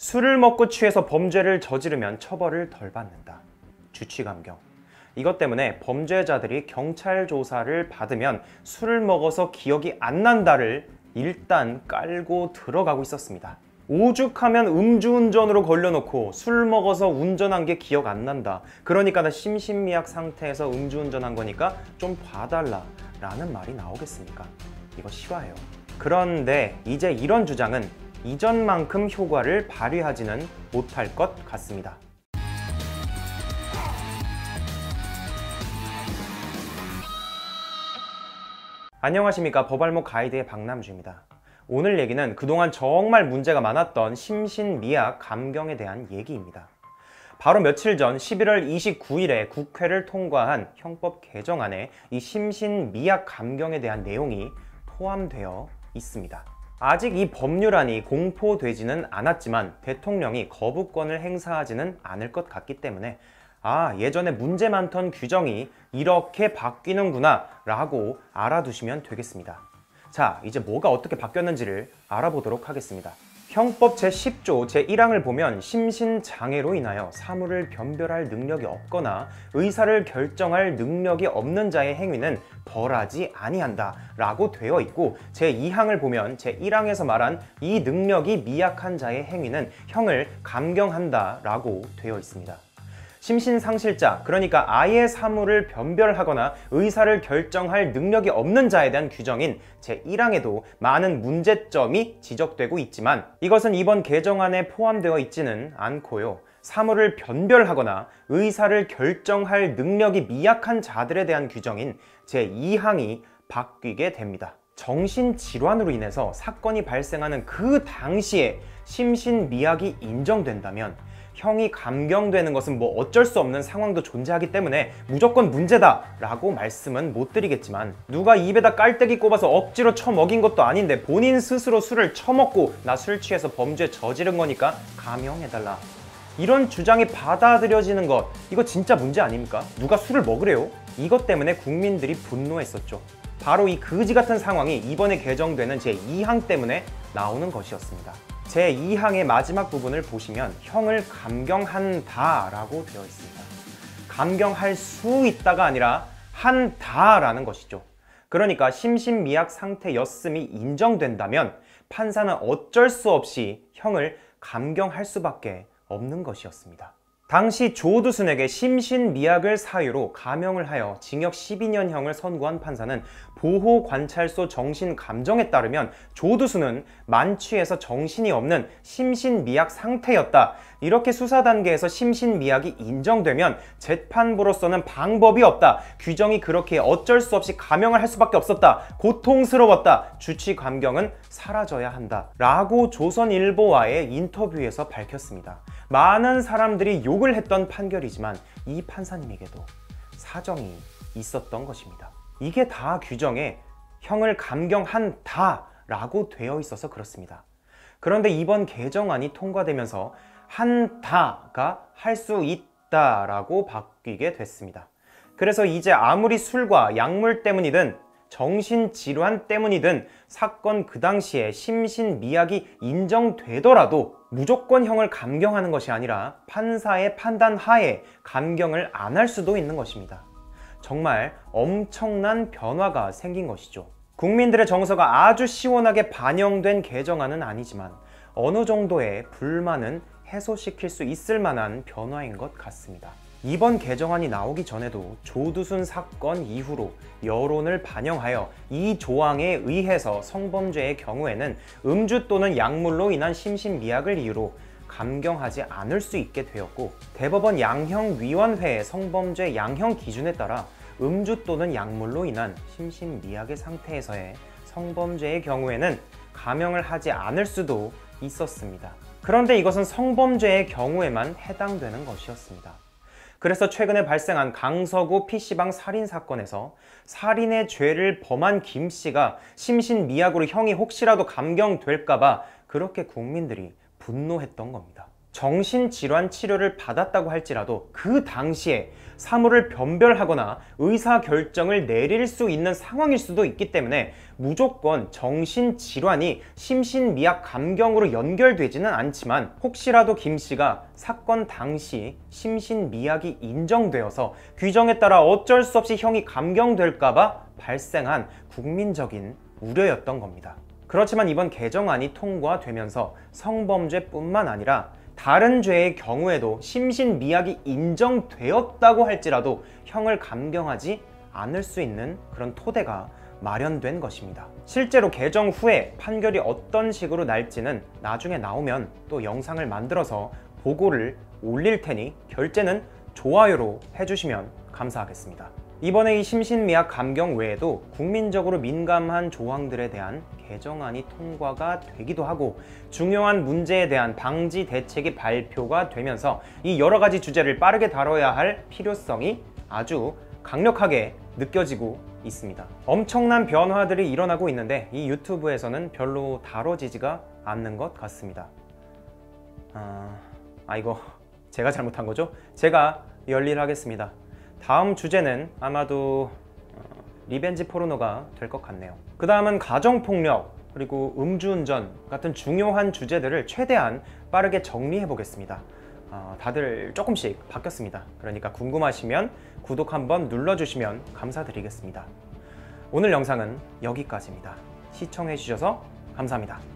술을 먹고 취해서 범죄를 저지르면 처벌을 덜 받는다. 주치감경. 이것 때문에 범죄자들이 경찰 조사를 받으면 술을 먹어서 기억이 안 난다를 일단 깔고 들어가고 있었습니다. 오죽하면 음주운전으로 걸려놓고 술 먹어서 운전한 게 기억 안 난다. 그러니까 나 심신미약 상태에서 음주운전한 거니까 좀 봐달라. 라는 말이 나오겠습니까? 이거 실화예요. 그런데 이제 이런 주장은 이전만큼 효과를 발휘하지는 못할 것 같습니다. 안녕하십니까 법알목 가이드의 박남주입니다. 오늘 얘기는 그동안 정말 문제가 많았던 심신미약 감경에 대한 얘기입니다. 바로 며칠 전 11월 29일에 국회를 통과한 형법 개정안에 이 심신미약 감경에 대한 내용이 포함되어 있습니다. 아직 이 법률안이 공포되지는 않았지만 대통령이 거부권을 행사하지는 않을 것 같기 때문에 아 예전에 문제 많던 규정이 이렇게 바뀌는구나 라고 알아두시면 되겠습니다. 자 이제 뭐가 어떻게 바뀌었는지를 알아보도록 하겠습니다. 형법 제10조 제1항을 보면 심신장애로 인하여 사물을 변별할 능력이 없거나 의사를 결정할 능력이 없는 자의 행위는 벌하지 아니한다 라고 되어 있고 제2항을 보면 제1항에서 말한 이 능력이 미약한 자의 행위는 형을 감경한다 라고 되어 있습니다. 심신상실자, 그러니까 아예 사물을 변별하거나 의사를 결정할 능력이 없는 자에 대한 규정인 제1항에도 많은 문제점이 지적되고 있지만 이것은 이번 개정안에 포함되어 있지는 않고요. 사물을 변별하거나 의사를 결정할 능력이 미약한 자들에 대한 규정인 제2항이 바뀌게 됩니다. 정신질환으로 인해서 사건이 발생하는 그 당시에 심신미약이 인정된다면 형이 감경되는 것은 뭐 어쩔 수 없는 상황도 존재하기 때문에 무조건 문제다 라고 말씀은 못 드리겠지만 누가 입에다 깔때기 꼽아서 억지로 처먹인 것도 아닌데 본인 스스로 술을 처먹고 나 술 취해서 범죄 저지른 거니까 감형해달라 이런 주장이 받아들여지는 것 이거 진짜 문제 아닙니까? 누가 술을 먹으래요? 이것 때문에 국민들이 분노했었죠 바로 이 거지 같은 상황이 이번에 개정되는 제2항 때문에 나오는 것이었습니다 제2항의 마지막 부분을 보시면 형을 감경한다 라고 되어 있습니다. 감경할 수 있다가 아니라 한다 라는 것이죠. 그러니까 심신미약 상태였음이 인정된다면 판사는 어쩔 수 없이 형을 감경할 수밖에 없는 것이었습니다. 당시 조두순에게 심신미약을 사유로 감형을 하여 징역 12년형을 선고한 판사는 보호관찰소 정신감정에 따르면 조두순은 만취해서 정신이 없는 심신미약 상태였다. 이렇게 수사 단계에서 심신미약이 인정되면 재판부로서는 방법이 없다. 규정이 그렇게 어쩔 수 없이 감형을 할 수밖에 없었다. 고통스러웠다. 주치 감경은 사라져야 한다. 라고 조선일보와의 인터뷰에서 밝혔습니다. 많은 사람들이 욕을 했던 판결이지만 이 판사님에게도 사정이 있었던 것입니다. 이게 다 규정에 형을 감경한 다 라고 되어 있어서 그렇습니다. 그런데 이번 개정안이 통과되면서 한 다가 할 수 있다 라고 바뀌게 됐습니다. 그래서 이제 아무리 술과 약물 때문이든 정신질환 때문이든 사건 그 당시에 심신미약이 인정되더라도 무조건 형을 감경하는 것이 아니라 판사의 판단 하에 감경을 안 할 수도 있는 것입니다. 정말 엄청난 변화가 생긴 것이죠. 국민들의 정서가 아주 시원하게 반영된 개정안은 아니지만 어느 정도의 불만은 해소시킬 수 있을 만한 변화인 것 같습니다. 이번 개정안이 나오기 전에도 조두순 사건 이후로 여론을 반영하여 이 조항에 의해서 성범죄의 경우에는 음주 또는 약물로 인한 심신미약을 이유로 감경하지 않을 수 있게 되었고 대법원 양형위원회의 성범죄 양형 기준에 따라 음주 또는 약물로 인한 심신미약의 상태에서의 성범죄의 경우에는 감형을 하지 않을 수도 있었습니다. 그런데 이것은 성범죄의 경우에만 해당되는 것이었습니다. 그래서 최근에 발생한 강서구 PC방 살인 사건에서 살인의 죄를 범한 김 씨가 심신미약으로 형이 혹시라도 감경될까 봐 그렇게 국민들이 분노했던 겁니다. 정신질환 치료를 받았다고 할지라도 그 당시에 사물을 변별하거나 의사 결정을 내릴 수 있는 상황일 수도 있기 때문에 무조건 정신질환이 심신미약 감경으로 연결되지는 않지만 혹시라도 김 씨가 사건 당시 심신미약이 인정되어서 규정에 따라 어쩔 수 없이 형이 감경될까봐 발생한 국민적인 우려였던 겁니다. 그렇지만 이번 개정안이 통과되면서 성범죄뿐만 아니라 다른 죄의 경우에도 심신미약이 인정되었다고 할지라도 형을 감경하지 않을 수 있는 그런 토대가 마련된 것입니다. 실제로 개정 후에 판결이 어떤 식으로 날지는 나중에 나오면 또 영상을 만들어서 보고를 올릴 테니 결제는 좋아요로 해주시면 감사하겠습니다. 이번에 이 심신미약 감경 외에도 국민적으로 민감한 조항들에 대한 개정안이 통과가 되기도 하고 중요한 문제에 대한 방지 대책이 발표가 되면서 이 여러 가지 주제를 빠르게 다뤄야 할 필요성이 아주 강력하게 느껴지고 있습니다. 엄청난 변화들이 일어나고 있는데 이 유튜브에서는 별로 다뤄지지가 않는 것 같습니다. 아, 아 이거 제가 잘못한 거죠? 제가 열일하겠습니다. 다음 주제는 아마도 어, 리벤지 포르노가 될 것 같네요. 그 다음은 가정폭력 그리고 음주운전 같은 중요한 주제들을 최대한 빠르게 정리해 보겠습니다. 어, 다들 조금씩 바뀌었습니다. 그러니까 궁금하시면 구독 한번 눌러주시면 감사드리겠습니다. 오늘 영상은 여기까지입니다. 시청해 주셔서 감사합니다.